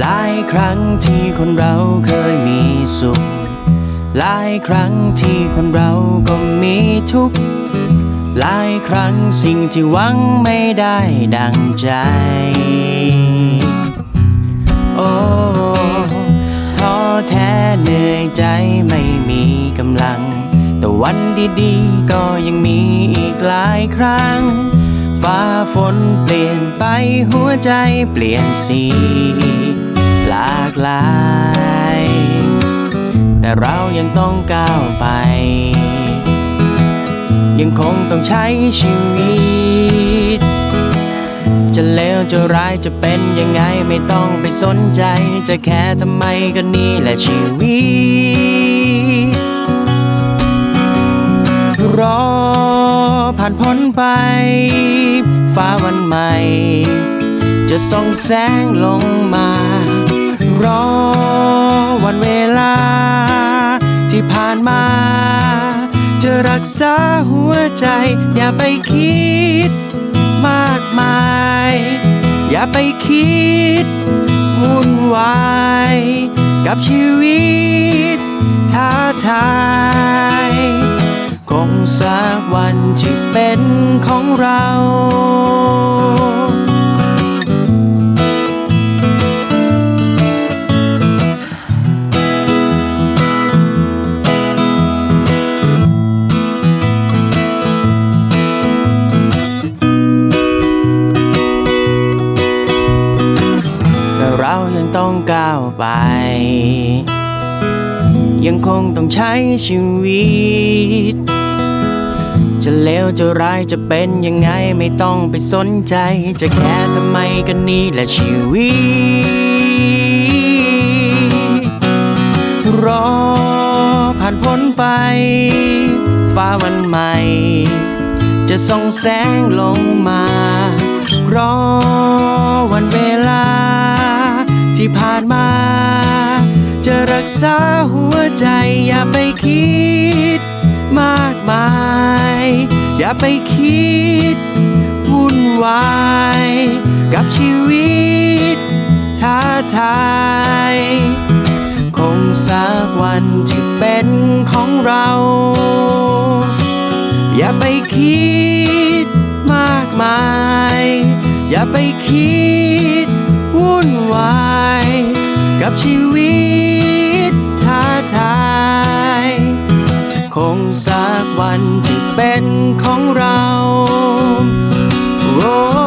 หลายครั้งที่คนเราเคยมีสุข หลายครั้งที่คนเราก็มีทุกข์ หลายครั้งสิ่งที่หวังไม่ได้ดังใจ โอ้ท้อแท้เหนื่อยใจไม่มีกำลัง แต่วันดีๆก็ยังมีอีกหลายครั้งฟ้าฝนเปลี่ยนไปหัวใจเปลี่ยนสีากหลาย แต่เรายังต้องก้าวไป ยังคงต้องใช้ชีวิต จะเลวจะร้ายจะเป็นยังไงไม่ต้องไปสนใจ จะแค่ทำไมก็นี่แหละชีวิต รอผ่านพ้นไป ฟ้าวันใหม่ จะส่องแสงลงมา รอวันเวลา ที่ผ่านมา จะรักษาหัวใจ อย่าไปคิด มากมาย อย่าไปคิดวุ่นวายกับชีวิตท้าทายคงสักวันที่เป็นของเรา ต้องก้าวไป ยังคงต้องใช้ชีวิต จะเลวจะร้ายจะเป็นยังไงไม่ต้องไปสนใจ จะแค่ทำไมกันนี่แหละชีวิต รอผ่านพ้นไป ฟ้าวันใหม่ จะส่องแสงลงมา รอวันเว ษาหัวใจอย่าไปคิดมากมาย อย่าไปคิดวุ่นวาย กับชีวิตท้าทาย คงสักวันที่เป็นของเรา อย่าไปคิดมากมาย อย่าไปคิดวุ่นวาย กับชีวิต สักวันที่เป็นของเราโอ้